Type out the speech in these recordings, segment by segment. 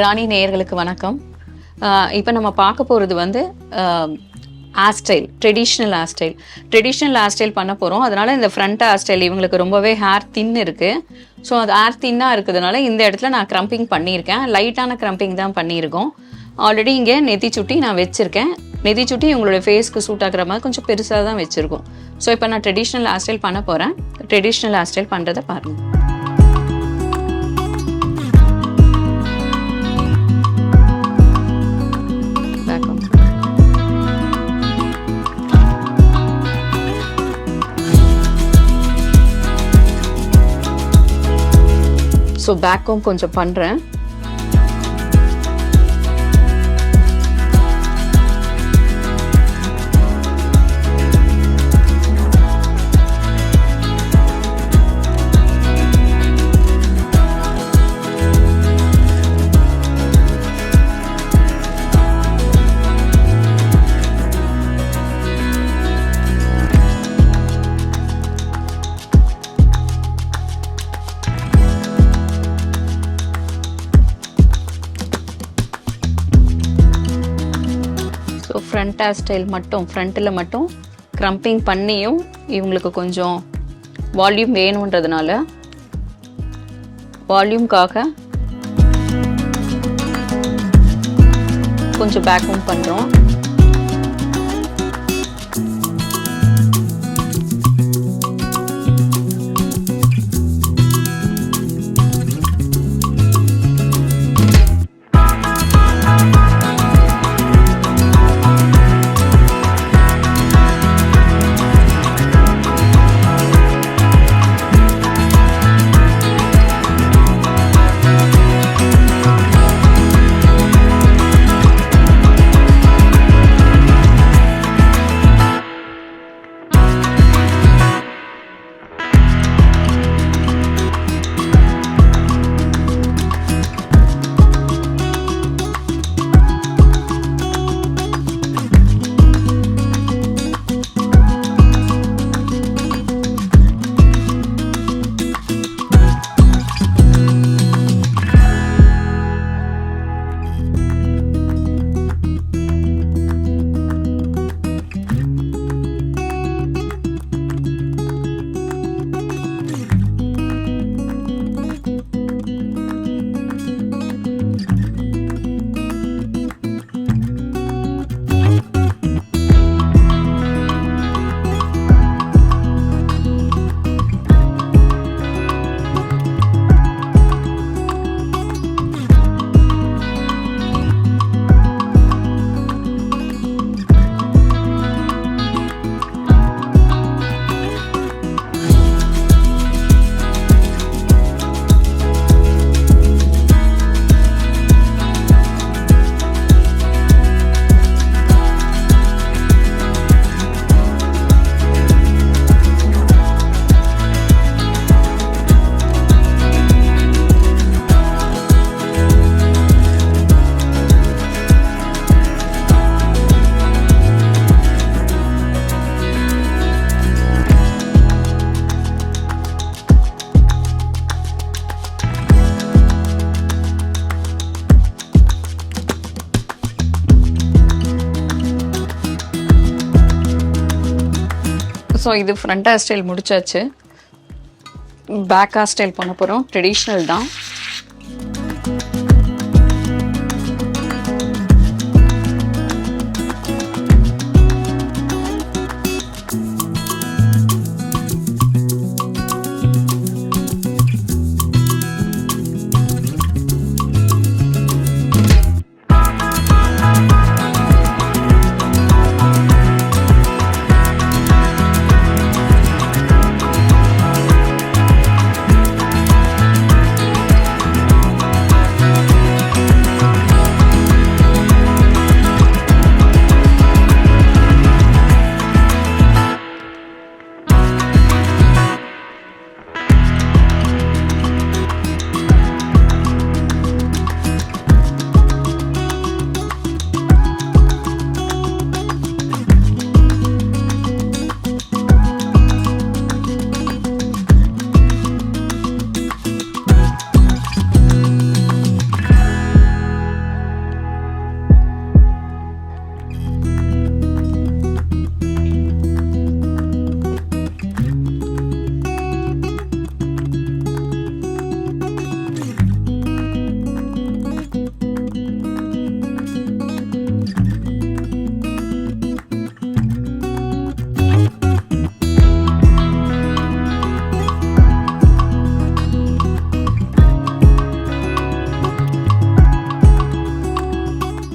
ராணி நேயர்களுக்கு வணக்கம். இப்போ நம்ம பார்க்க போகிறது வந்து ஆஸ்டைல் ட்ரெடிஷ்னல் ஆஸ்டைல் ட்ரெடிஷ்னல் ஆஸ்டைல் பண்ண போகிறோம் அதனால் இந்த ஃப்ரண்ட் ஆஸ்டைல் இவங்களுக்கு ரொம்பவே ஹேர் தின் இருக்குது ஸோ அது ஹேர் தின்னாக இருக்கிறதுனால இந்த இடத்துல நான் க்ரம்பிங் பண்ணியிருக்கேன். லைட்டான க்ரம்பிங் தான் பண்ணியிருக்கோம். ஆல்ரெடி இங்கே நெத்தி சுட்டி நான் வச்சுருக்கேன். நெத்தி சுட்டி உங்களோட ஃபேஸ்க்கு சூட் ஆகிற மாதிரி கொஞ்சம் பெருசாக தான் வச்சுருக்கோம். ஸோ இப்போ நான் ட்ரெடிஷ்னல் ஹேர்ஸ்டைல் பண்ண போகிறேன் ட்ரெடிஷ்னல் ஹேர்ஸ்டைல் பண்ணுறதை பாருங்கள் ஸோ பேக்கும் கொஞ்சம் பண்ணுறேன் ஃப்ரண்ட் ஹேர் ஸ்டைல் மட்டும் ஃப்ரண்ட்டில் மட்டும் க்ரம்பிங் பண்ணியும் இவங்களுக்கு கொஞ்சம் வால்யூம் வேணுன்றதுனால வால்யூம்காக கொஞ்சம் பேக்கும் பண்ணுறோம் ஸோ இது ஃப்ரண்ட் ஹேர் ஸ்டைல் முடிச்சாச்சு. பேக் ஹேர் ஸ்டைல் பண்ண போகிறோம் ட்ரெடிஷ்னல் தான்.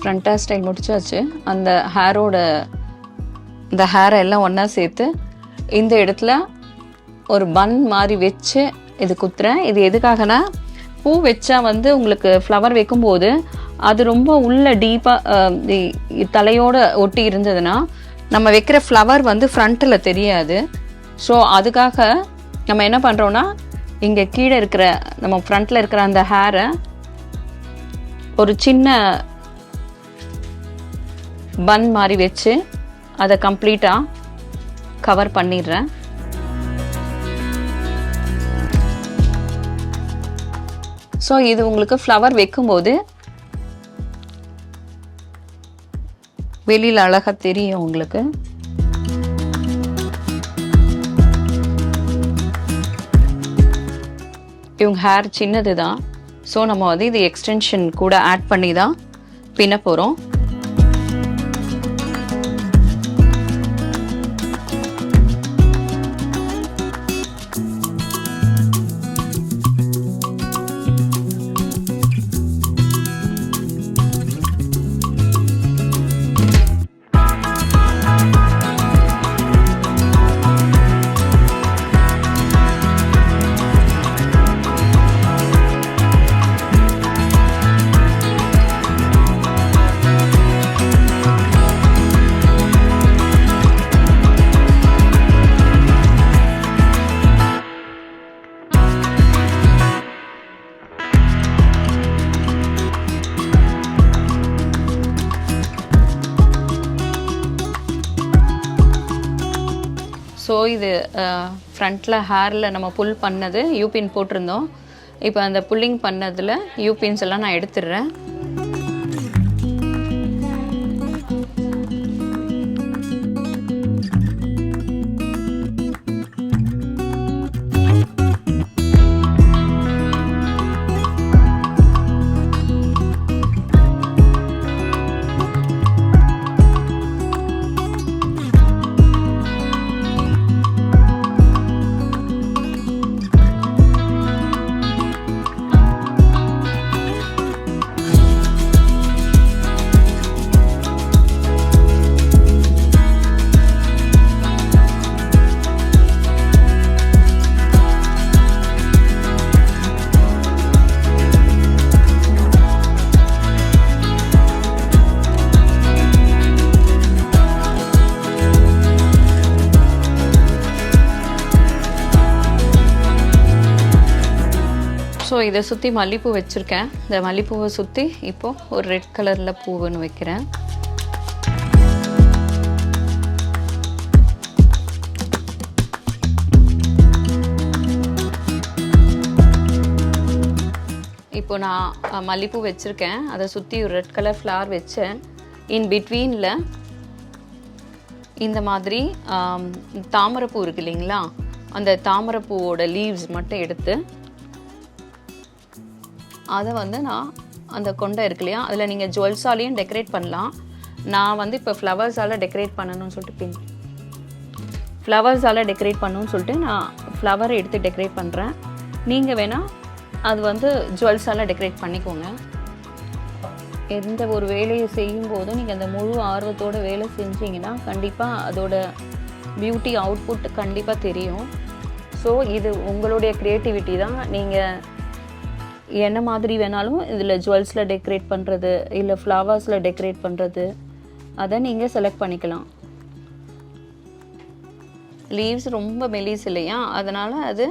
ஃப்ரண்ட் ஸ்டைல் முடிச்சாச்சு. அந்த ஹேரோட இந்த ஹேரை எல்லாம் ஒன்றா சேர்த்து இந்த இடத்துல ஒரு பன் மாதிரி வச்சு இது குத்துறேன். இது எதுக்காகனா பூ வச்சா வந்து உங்களுக்கு ஃப்ளவர் வைக்கும்போது அது ரொம்ப உள்ள டீப்பாக தலையோடு ஒட்டி இருந்ததுன்னா நம்ம வைக்கிற ஃப்ளவர் வந்து ஃப்ரண்ட்டில் தெரியாது. ஸோ அதுக்காக நம்ம என்ன பண்ணுறோன்னா இங்கே கீழே இருக்கிற நம்ம ஃப்ரண்ட்டில் இருக்கிற அந்த ஹேரை ஒரு சின்ன பன் மாதிரி வச்சு அதை கம்ப்ளீட்டாக கவர் பண்ணிடுறேன். ஸோ இது உங்களுக்கு ஃப்ளவர் வைக்கும்போது வெளியில் அழகாக தெரியும் உங்களுக்கு. இவங்க ஹேர் சின்னது தான் ஸோ நம்ம வந்து இது எக்ஸ்டென்ஷன் கூட ஆட் பண்ணி தான் பின்ன போகிறோம் ஃப்ரண்ட்டில் ஹேரில் நம்ம புல் பண்ணது யூபின் போட்டிருந்தோம். இப்போ அந்த புல்லிங் பண்ணதில் யூபின்ஸ் எல்லாம் நான் எடுத்துடுறேன். இதை சுற்றி மல்லிப்பூ வச்சுருக்கேன். இந்த மல்லிப்பூவை சுற்றி இப்போது ஒரு ரெட் கலரில் பூவுன்னு வைக்கிறேன். இப்போ நான் மல்லிப்பூ வச்சுருக்கேன். அதை சுற்றி ஒரு ரெட் கலர் ஃப்ளவர் வச்சேன். இன் பிட்வீனில் இந்த மாதிரி தாமரைப்பூ இருக்கு இல்லைங்களா? அந்த தாமரைப்பூவோட லீவ்ஸ் மட்டும் எடுத்து அதை வந்து நான் அந்த கொண்டை இருக்கு இல்லையா? அதில் நீங்கள் ஜுவல்ஸாலேயும் டெக்கரேட் பண்ணலாம். நான் வந்து இப்போ ஃப்ளவர்ஸால் டெக்கரேட் பண்ணணும்னு சொல்லிட்டு பின் ஃப்ளவர்ஸால் டெக்கரேட் பண்ணணும்னு சொல்லிட்டு நான் ஃப்ளவர் எடுத்து டெக்கரேட் பண்ணுறேன் நீங்கள் வேணால் அது வந்து ஜுவல்ஸால் டெக்கரேட் பண்ணிக்கோங்க. எந்த ஒரு வேலையை செய்யும் போதும் நீங்கள் அந்த முழு ஆர்வத்தோட வேலை செஞ்சீங்கன்னா கண்டிப்பாக அதோட பியூட்டி அவுட்புட் கண்டிப்பாக தெரியும். ஸோ இது உங்களுடைய க்ரியேட்டிவிட்டி தான். நீங்கள் என்ன மாதிரி வேணாலும் இதில் ஜுவல்ஸில் டெக்கரேட் பண்ணுறது இல்லை ஃப்ளவர்ஸில் டெக்கரேட் பண்ணுறது அதை நீங்கள் செலக்ட் பண்ணிக்கலாம். லீவ்ஸ் ரொம்ப மெலிஸ் இல்லையா? அதனால் அது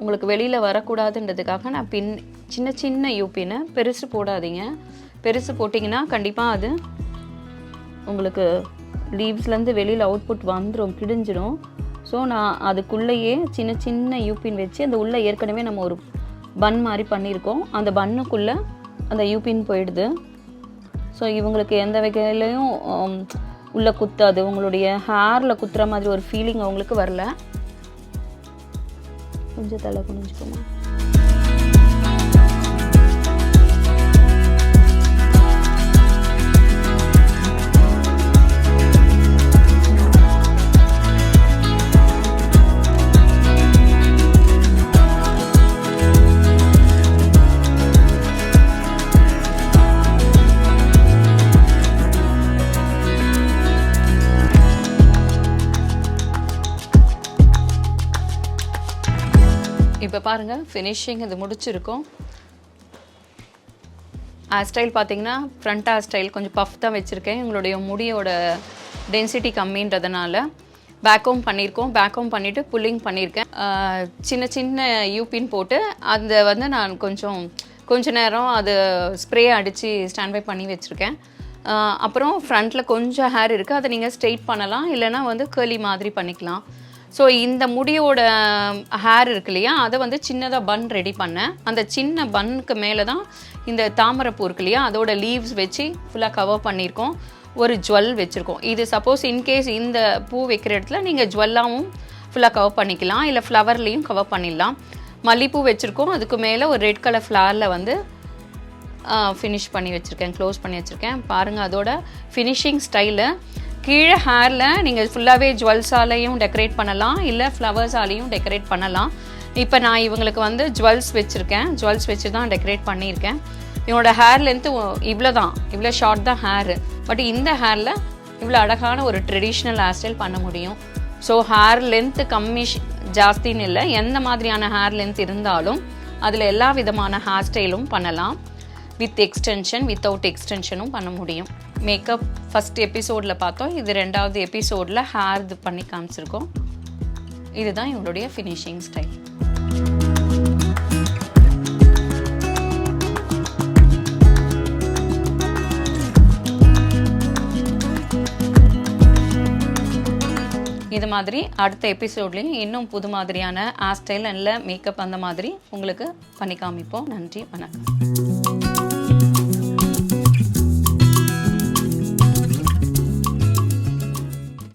உங்களுக்கு வெளியில் வரக்கூடாதுன்றதுக்காக நான் பின் சின்ன சின்ன யூபின்னு பெருசு போடாதீங்க. பெருசு போட்டிங்கன்னா கண்டிப்பாக அது உங்களுக்கு லீவ்ஸ்லேருந்து வெளியில் அவுட்புட் வந்துடும் கிடிஞ்சிடும் ஸோ நான் அதுக்குள்ளேயே சின்ன சின்ன யூபின் வச்சு அந்த உள்ளே ஏற்கனவே நம்ம ஒரு பன் மாதிரி பண்ணியிருக்கோம். அந்த பன்னுக்குள்ளே அந்த யூபின் போயிடுது. ஸோ இவங்களுக்கு எந்த வகையிலையும் உள்ளே குத்தாது. உங்களுடைய ஹேரில் குத்துற மாதிரி ஒரு ஃபீலிங் அவங்களுக்கு வரல. கொஞ்சம் தலை குனிஞ்சுக்கோமா இப்போ பாருங்கள் ஃபினிஷிங் இது முடிச்சிருக்கோம். ஹேர் ஸ்டைல் பார்த்தீங்கன்னா ஃப்ரண்ட் ஹேர் ஸ்டைல் கொஞ்சம் பஃப் தான் வச்சுருக்கேன். உங்களுடைய முடியோட டென்சிட்டி கம்மின்றதுனால பேக்கோம் பண்ணியிருக்கோம் பேக்கோம் பண்ணிவிட்டு புல்லிங் பண்ணியிருக்கேன் சின்ன சின்ன யூபின் போட்டு அந்த வந்து நான் கொஞ்சம் கொஞ்ச நேரம் அது ஸ்ப்ரே அடித்து ஸ்டாண்ட் பை பண்ணி வச்சுருக்கேன். அப்புறம் ஃப்ரண்ட்டில் கொஞ்சம் ஹேர் இருக்குது அதை நீங்கள் ஸ்ட்ரெயிட் பண்ணலாம். இல்லைன்னா வந்து கேர்லி மாதிரி பண்ணிக்கலாம். ஸோ இந்த முடியோட ஹேர் இருக்கு இல்லையா? அதை வந்து சின்னதாக பன் ரெடி பண்ணேன். அந்த சின்ன பன்னுக்கு மேலே தான் இந்த தாமரைப்பூ இருக்கு இல்லையா? அதோட லீவ்ஸ் வச்சு ஃபுல்லாக கவர் பண்ணியிருக்கோம். ஒரு ஜுவல் வச்சுருக்கோம். இது சப்போஸ் இன்கேஸ் இந்த பூ வைக்கிற இடத்துல நீங்கள் ஜுவல்லாகவும் ஃபுல்லாக கவர் பண்ணிக்கலாம். இல்லை ஃப்ளவர்லேயும் கவர் பண்ணிடலாம். மல்லிப்பூ வச்சுருக்கோம். அதுக்கு மேலே ஒரு ரெட் கலர் ஃப்ளவரில் வந்து ஃபினிஷ் பண்ணி வச்சுருக்கேன். க்ளோஸ் பண்ணி வச்சுருக்கேன். பாருங்கள் அதோட ஃபினிஷிங் ஸ்டைலு கீழே ஹேரில் நீங்கள் ஃபுல்லாகவே ஜுவல்ஸாலையும் டெக்கரேட் பண்ணலாம் இல்லை ஃப்ளவர்ஸாலையும் டெக்கரேட் பண்ணலாம். இப்போ நான் இவங்களுக்கு வந்து ஜுவல்ஸ் வச்சுருக்கேன். ஜுவல்ஸ் வச்சு தான் டெக்கரேட் பண்ணியிருக்கேன். இவனோட ஹேர் லென்த்து இவ்வளோ தான் இவ்வளோ ஷார்ட் தான் ஹேர் பட் இந்த ஹேரில் இவ்வளோ அழகான ஒரு ட்ரெடிஷ்னல் ஹேர் ஸ்டைல் பண்ண முடியும். ஸோ ஹேர் லென்த்து கம்மி ஜாஸ்தின்னு இல்லை. எந்த மாதிரியான ஹேர் லென்த் இருந்தாலும் அதில் எல்லா விதமான ஹேர் ஸ்டைலும் பண்ணலாம். வித் எக்ஸ்டென்ஷன் வித்தவுட் எக்ஸ்டென்ஷனும் பண்ண முடியும். மேக்கப் ஃபஸ்ட் எபிசோடில் பார்த்தோம். இது ரெண்டாவது எபிசோடில் ஹேர் இது பண்ணி காமிச்சிருக்கோம். இதுதான் இவங்களுடைய ஃபினிஷிங் ஸ்டைல் இது மாதிரி அடுத்த எபிசோட்லேயும் இன்னும் புது மாதிரியான ஹேர் ஸ்டைல் இல்லை மேக்கப் அந்த மாதிரி உங்களுக்கு பண்ணி காமிப்போம். நன்றி வணக்கம்.